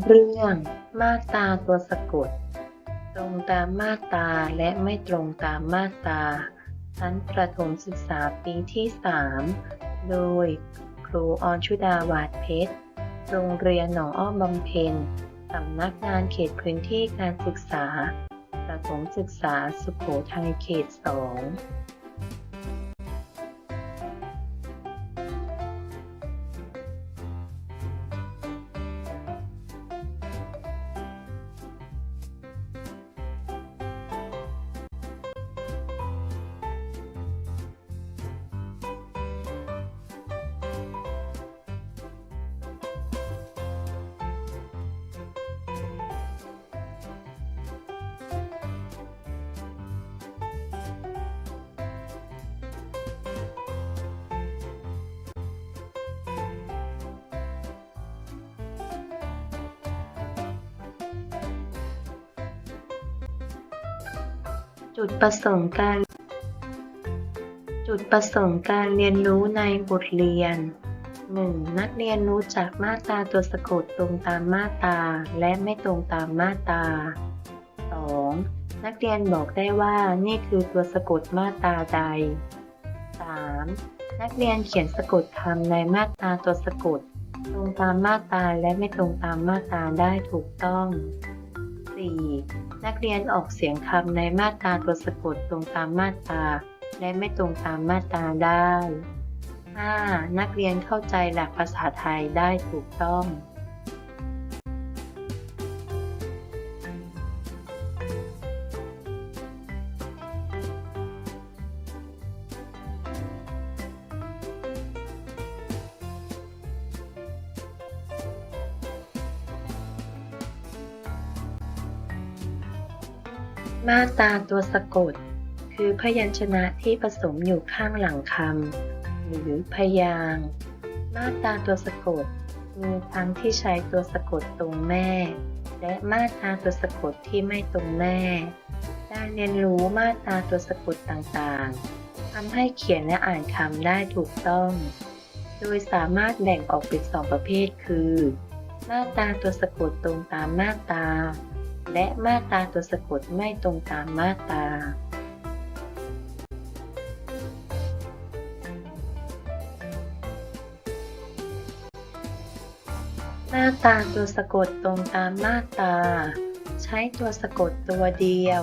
เรื่องมาตาตัวสะกด ตรงตามมาตาและไม่ตรงตามมาตาชั้นประถมศึกษาปีที่ 3 โดย ครูออนชุดาวาดเพชร โรงเรียนหนองอ้อมบำเพ็ญสำนักงานเขตพื้นที่การศึกษา ประถมศึกษาสุโขทัยเขต 2 จุดประสงค์การ จุดประสงค์การเรียนรู้ในบทเรียน 1. นักเรียนรู้จักมาตราตัวสะกดตรงตามมาตราและไม่ตรงตามมาตรา 2. นักเรียนบอกได้ว่านี่คือตัวสะกดมาตราใด 3. นักเรียนเขียนสะกดคำในมาตราตัวสะกด ตรงตามมาตราและไม่ตรงตามมาตราได้ถูกต้อง 4. นักเรียนออกเสียงคำในมาตราตัวสะกดตรงตามมาตราและไม่ตรงตามมาตราได้ 5. นักเรียนเข้าใจหลักภาษาไทยได้ถูกต้อง มาตราตัวสะกด คือพยัญชนะที่ผสมอยู่ข้างหลังคำหรือพยางมาตราตัวสะกด มีทั้งที่ใช้ตัวสะกดตรงแม่ และมาตราตัวสะกดที่ไม่ตรงแม่การเรียนรู้มาตราตัวสะกดต่างๆทำให้เขียนและอ่านคำได้ถูกต้อง โดยสามารถแบ่งออกเป็นสองประเภทคือ มาตราตัวสะกดตรงตามมาตรา และมาตราตัวสะกดไม่ตรงตามมาตรามาตาตัวสะกดตรงตามมาตราใช้ตัวสะกดตัวเดียว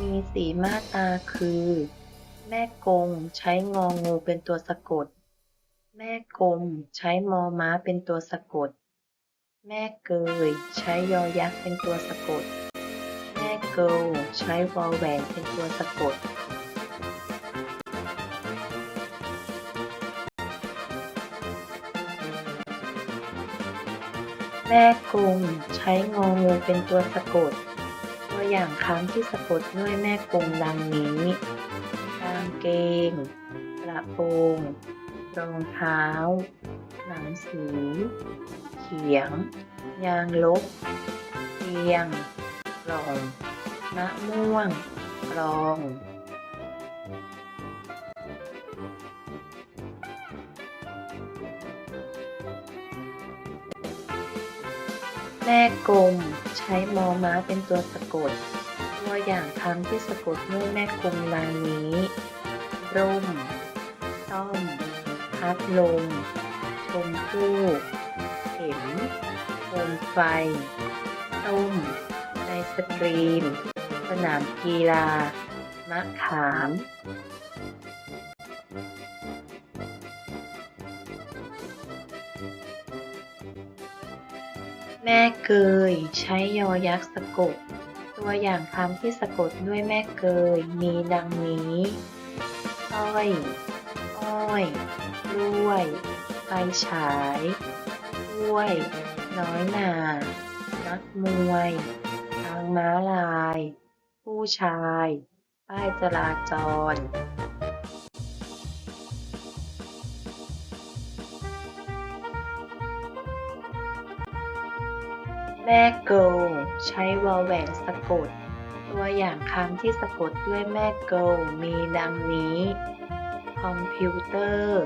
มีสีมาตราคือ แม่กงใช้งองูเป็นตัวสะกด แม่กลมใช้มอม้าเป็นตัวสะกด แม่เกย ใช้ยอยักษ์เป็นตัวสะกด แม่เกิลใช้วอลแหวนเป็นตัวสะกด แม่กงใช้งองูเป็นตัวสะกด ตัวอย่างคำที่สะกดด้วยแม่กงดังนี้กางเกง กระโปรง รองเท้า หนังสือ เขียง ยางลบเตียงกล่องมะม่วงกรองแม่กลมใช้มอม้าเป็นตัวสะกด ตัวอย่างคำที่สะกดด้วยแม่กลมดังนี้ ร่มต้อม พัดลม ชมพู่ เข็มโคมไฟ ต้มไอศกรีมสนามกีฬา มะขาม แม่เกย ใช้ยอยักษ์สะกด ตัวอย่างคำที่สะกดด้วยแม่เกย มีดังนี้อ้อย อ้อยกล้วย ไฟฉาย ล้วย น้อยหนา นักมวย ทางม้าลาย ผู้ชาย ป้ายจราจรแม่เกิลใช้วอลแหวนสะกด ตัวอย่างคำที่สะกดด้วยแม่เกิลมีดังนี้ คอมพิวเตอร์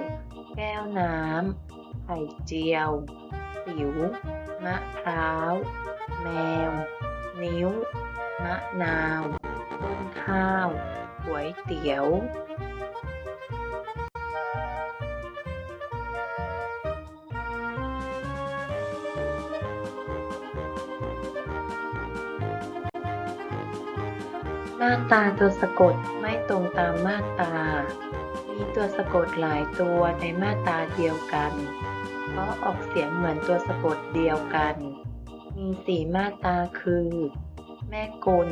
แก้วน้ำ ไข่เจียว สิว มะพร้าว แมว นิ้ว มะนาวต้นข้าวก๋วยเตี๋ยวมาตราตัวสะกดไม่ตรงตามมาตรา มีตัวสะกดหลายตัวในมาตราเดียวกัน เพราะออกเสียงเหมือนตัวสะกดเดียวกัน มีสี่มาตาคือ แม่กล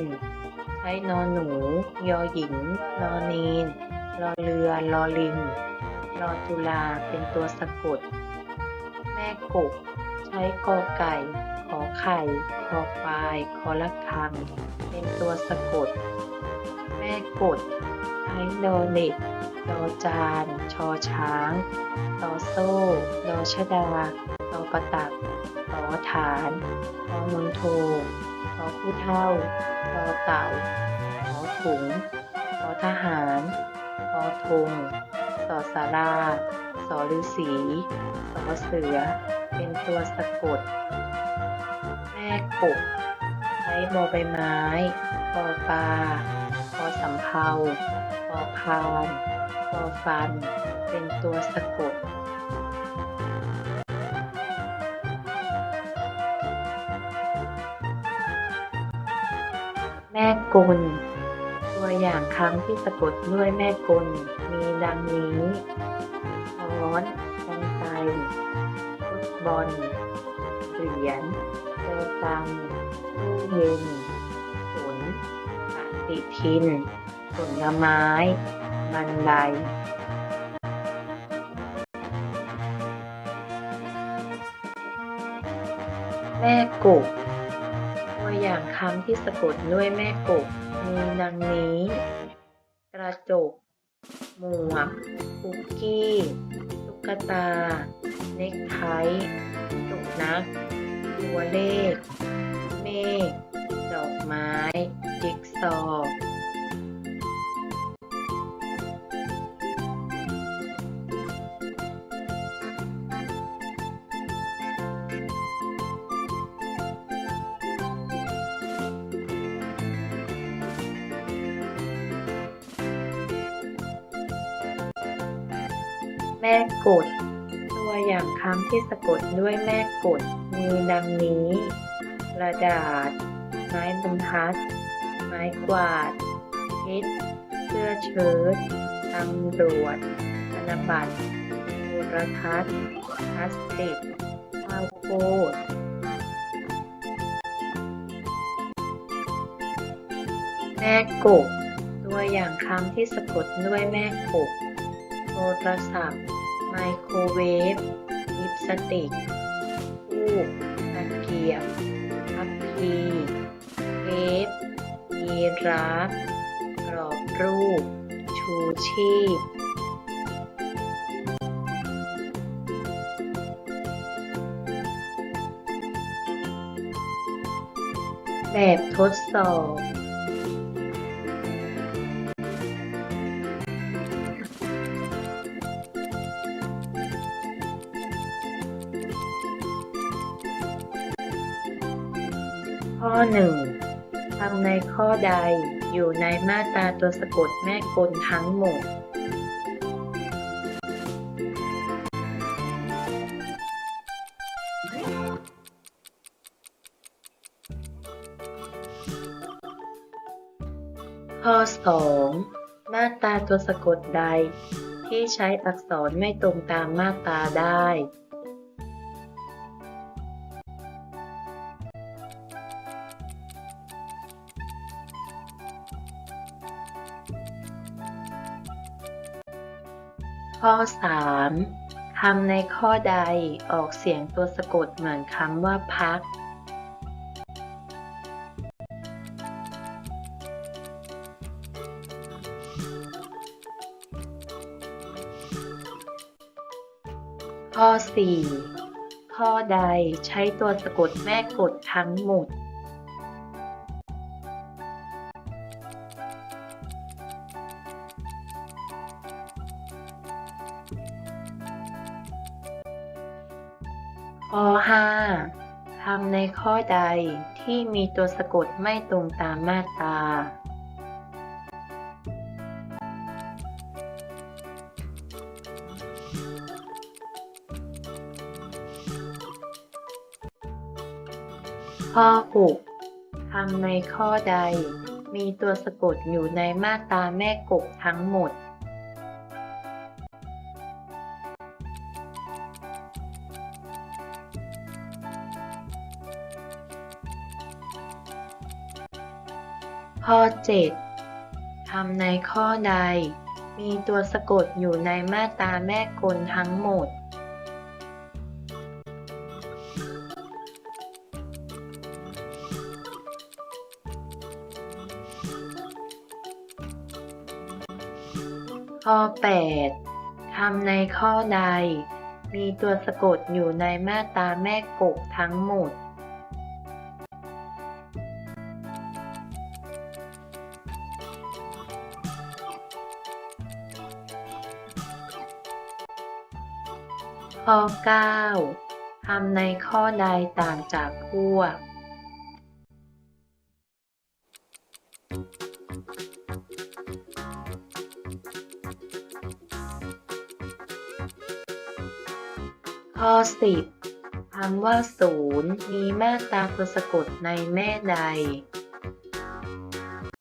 ใช้นอนหนู ยอหญิง นอนีนรอเรือ รอลิง รอจุลาเป็นตัวสะกด แม่กบ ใช้กอไก่ ไข่คอควายคอละคัง เป็นตัวสะกด แม่กดใช้ดอเด็กดอจาน ชอช้างตอโซ่ดอชดาตอประตักตอฐานตอนนโทตอผู้เท่าตอเต่าตอถุงตอทหารตอธงสอสาราสอฤาษีสอเสือ เป็นตัวสะกด แม่กบใช้บอใบไม้ปอปลาปอสำเภาปอพานปอฟัน เป็นตัวสะกดแม่กล ตัวอย่างคำที่สะกดด้วยแม่กล มีดังนี้ช้อนกันไกฟุตบอลเหรียญ ตังตู้เย็นฝนปฏิทิน ผลไม้บันไดแม่กบตัวอย่างคำที่สะกดด้วยแม่กบมีดังนี้ กระจก หมวก คุกกี้ ตุ๊กตา เน็กไท สุนัข ตัวเลข เมฆดอกไม้ จิ๊กซอว์แม่กดตัว อย่างคำที่สะกดด้วยแม่กดมีดังนี้ กระดาษ ไม้บรรทัด ไม้กวาดเพชรเสื้อเชิ้ตตำรวจธนบัตรโทรทัศน์พลาสติกข้าวโพดแม่กบตัวอย่างคำที่สะกดด้วยแม่กบโทรศัพท์ ไมโครเวฟลิปสติกทูบตะเกียบพับพีเทปยีราฟกรอบรูป ชูชีพแบบทดสอบ ข้อหนึ่งคำในข้อใดอยู่ในมาตราตัวสะกดแม่กลทั้งหมด ข้อ 2 มาตราตัวสะกดใดที่ใช้อักษรไม่ตรงตามมาตราได้ ข้อ 3 คำในข้อใดออกเสียงตัวสะกดเหมือนคำว่าพัก ข้อ 4 ข้อใดใช้ตัวสะกดแม่กดทั้งหมด ข้อ5คำในข้อใดที่มีตัวสะกดไม่ตรงตามมาตราข้อ6คำในข้อใดมีตัวสะกดอยู่ในมาตราแม่กบทั้งหมด ข้อ 7 คำในข้อใด มีตัวสะกดอยู่ในมาตราแม่กลทั้งหมด ข้อ 8 คำในข้อใด มีตัวสะกดอยู่ในมาตราแม่กบทั้งหมด ข้อ9คำในข้อใดต่างจากพวก ข้อ 10คำว่าศูนย์มีมาตราตัวสะกดในแม่ใด